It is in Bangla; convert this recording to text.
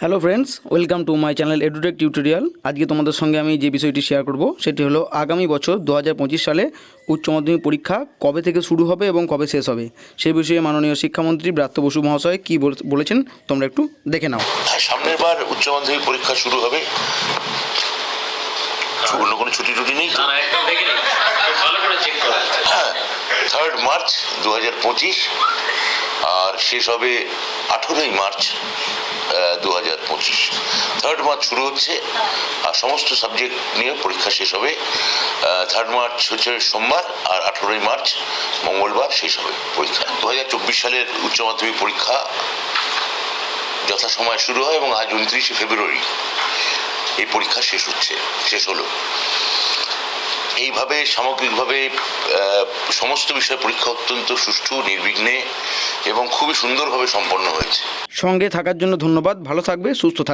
Hello friends welcome to my channel Edutech tutorial আজকে তোমাদের সঙ্গে আমি যে বিষয়টি শেয়ার করব সেটি হলো আগামী বছর দু হাজার পঁচিশ সালে উচ্চ মাধ্যমিক পরীক্ষা কবে থেকে শুরু হবে এবং কবে শেষ হবে? সেই বিষয়ে মাননীয় শিক্ষামন্ত্রী ব্রাত্য বসু মহাশয় কী বল- বলেছেন তোমরা একটু দেখে নাও। হ্যাঁ সামনের বার উচ্চ মাধ্যমিক পরীক্ষা শুরু হবে। অন্য কোনো ছুটি টুটি নেই করুন হ্যাঁ থার্ড মার্চ দু হাজার পঁচিশ আর শেষ হবে আঠেরোই মার্চ পঁচিশ। থার্ড মার্চ শুরু হচ্ছে আর সমস্ত সাবজেক্ট নিয়ে পরীক্ষা শেষ হবে। থার্ড মার্চ হচ্ছে সোমবার আর আঠেরোই মার্চ মঙ্গলবার শেষ হবে পরীক্ষা। দু হাজার চব্বিশ সালের উচ্চ মাধ্যমিক পরীক্ষা যথাসময়ে শুরু হয় এবং আজ উনত্রিশে ফেব্রুয়ারি এই পরীক্ষা শেষ হচ্ছে, শেষ হলো। এইভাবে সামগ্রিকভাবে সমস্ত বিষয় পরীক্ষা অত্যন্ত সুষ্ঠু, নির্বিঘ্নে এবং খুবই সুন্দরভাবে সম্পন্ন হয়েছে। সঙ্গে থাকার জন্য ধন্যবাদ। ভালো থাকবে, সুস্থ থাকবে।